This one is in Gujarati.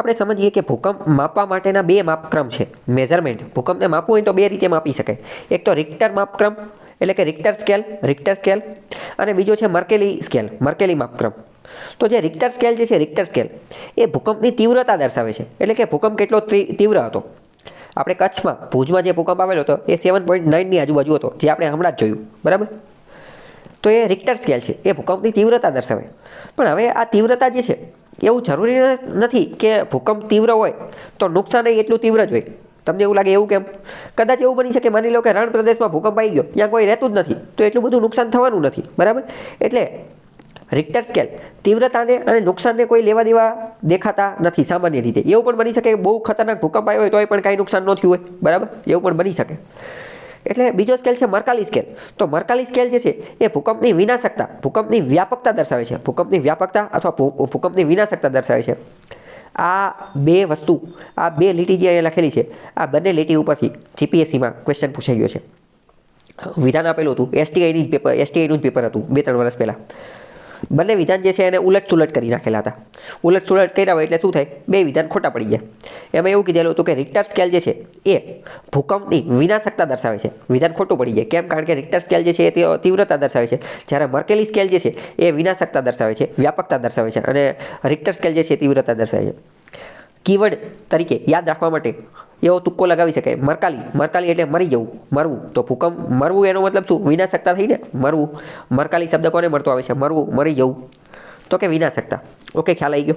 આપણે સમજીએ કે ભૂકંપ માપવા માટેના બે માપક્રમ છે. મેઝરમેન્ટ ભૂકંપને માપવું હોય તો બે રીતે માપી શકાય. એક તો રિક્ટર માપક્રમ, એટલે કે રિક્ટર સ્કેલ રિક્ટર સ્કેલ અને બીજો છે મર્કેલી સ્કેલ મર્કેલી માપક્રમ. તો જે રિક્ટર સ્કેલ જે છે રિક્ટર સ્કેલ એ ભૂકંપની તીવ્રતા દર્શાવે છે. એટલે કે ભૂકંપ કેટલો તીવ્ર હતો. આપણે કચ્છમાં, ભુજમાં જે ભૂકંપ આવેલો હતો, એ સેવન પોઈન્ટ નાઇનની આજુબાજુ હતો, જે આપણે હમણાં જ જોયું. બરાબર? તો એ રિક્ટર સ્કેલ છે. એ ભૂકંપની તીવ્રતા દર્શાવે. પણ હવે આ તીવ્રતા જે છે એવું જરૂરી નથી કે ભૂકંપ તીવ્ર હોય તો નુકસાન એટલું તીવ્ર જ હોય. તમને એવું લાગે એવું કેમ? કદાચ એવું બની શકે, માની લો કે રણ પ્રદેશમાં ભૂકંપ આવી ગયો, ત્યાં કોઈ રહેતું જ નથી, તો એટલું બધું નુકસાન થવાનું નથી, બરાબર? એટલે રિક્ટર સ્કેલ તીવ્રતાને અને નુકસાનને કોઈ લેવા દેવા દેખાતા નથી સામાન્ય રીતે. એવું પણ બની શકે બહુ ખતરનાક ભૂકંપ આવ્યો હોય તોય પણ કાંઈ નુકસાન ન થયું હોય, બરાબર? એવું પણ બની શકે. એટલે બીજો સ્કેલ છે મરકાલી સ્કેલ. તો મરકાલી સ્કેલ જે છે, એ ભૂકંપની વિનાશકતા, ભૂકંપની વ્યાપકતા દર્શાવે છે. ભૂકંપની વ્યાપકતા અથવા ભૂકંપની વિનાશકતા દર્શાવે છે. આ બે વસ્તુ, આ બે લીટી જે અહીંયા લખેલી છે, આ બંને લીટી ઉપરથી જીપીએસસીમાં ક્વેશ્ચન પૂછાઈ ગયો છે. વિધાન આપેલું હતું એસટીઆઈની જ પેપર એસટીઆઈનું જ પેપર હતું બે ત્રણ વર્ષ પહેલાં. બંને વિધાન જે છે એને ઉલટ સુલટ કરી નાખેલા હતા. ઉલટ સુલટ કર્યા હોય એટલે શું થાય? બે વિધાન ખોટા પડી ગયા એમાં એવું કીધેલું હતું કે રિક્ટર સ્કેલ જે છે એ ભૂકંપની વિનાશકતા દર્શાવે છે. વિધાન ખોટું પડી જાય. કેમ? કારણ કે રિક્ટર સ્કેલ જે છે એ તીવ્રતા દર્શાવે છે. જ્યારે મર્કેલી સ્કેલ જે છે એ વિનાશકતા દર્શાવે છે. વ્યાપકતા દર્શાવે છે. અને રિક્ટર સ્કેલ જે છે તીવ્રતા દર્શાવે છે. કીવર્ડ તરીકે યાદ રાખવા માટે એવો તુક્કો લગાવી શકાય. મરકાલી. મરકાલી એટલે મરી જવું. મરવું. તો ભૂકંપ, મરવું એનો મતલબ શું? વિનાશકતા થઈને મરવું. મરકાલી શબ્દ કોને મળતો આવે છે? મરવું. મરી જવું. તો કે વિનાશકતા. ઓકે, ખ્યાલ આવી ગયો?